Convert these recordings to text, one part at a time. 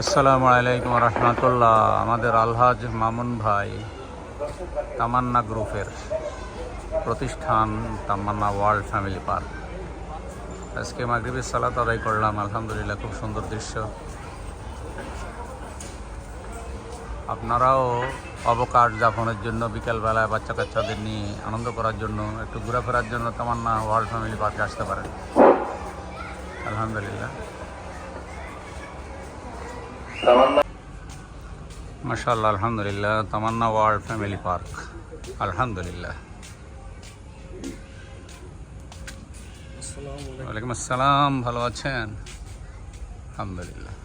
আসসালামাইকুম রহমতুল্লাহ আমাদের আলহাজ মামুন ভাই তামান্না গ্রুপের প্রতিষ্ঠান তামান্না ওয়ার্ল্ড ফ্যামিলি পার্ক। আজকে মাগরীবের সালা আদায় করলাম, আলহামদুলিল্লাহ, খুব সুন্দর দৃশ্য। আপনারাও অবকাশ যাপনের জন্য বিকালবেলায় বাচ্চা কাচ্চাদের নিয়ে আনন্দ করার জন্য, একটু ঘোরাফেরার জন্য তামান্না ওয়ার্ল্ড ফ্যামিলি পার্কে আসতে পারেন। আলহামদুলিল্লাহ মাশাআল্লাহ আলহামদুলিল্লাহ তামান্না ওয়ার্ল্ড ফ্যামিলি পার্ক আলহামদুলিল্লাহ ওয়ালাইকুম আসসালাম ভালো আছেন আলহামদুলিল্লাহ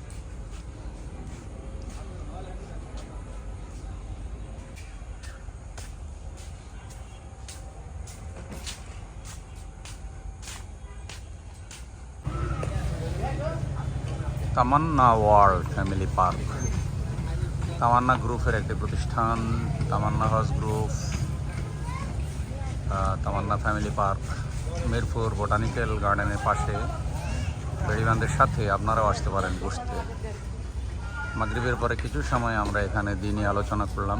Tamanna world family park. Tamanna গ্রুপের একটি প্রতিষ্ঠান, Tamanna house group Tamanna family park, Mirpur botanical গার্ডেনের পাশে। বেড়িবান্ধের সাথে আপনারাও আসতে পারেন বসতে। মাগরিবের পরে কিছু সময় আমরা এখানে দিনই আলোচনা করলাম।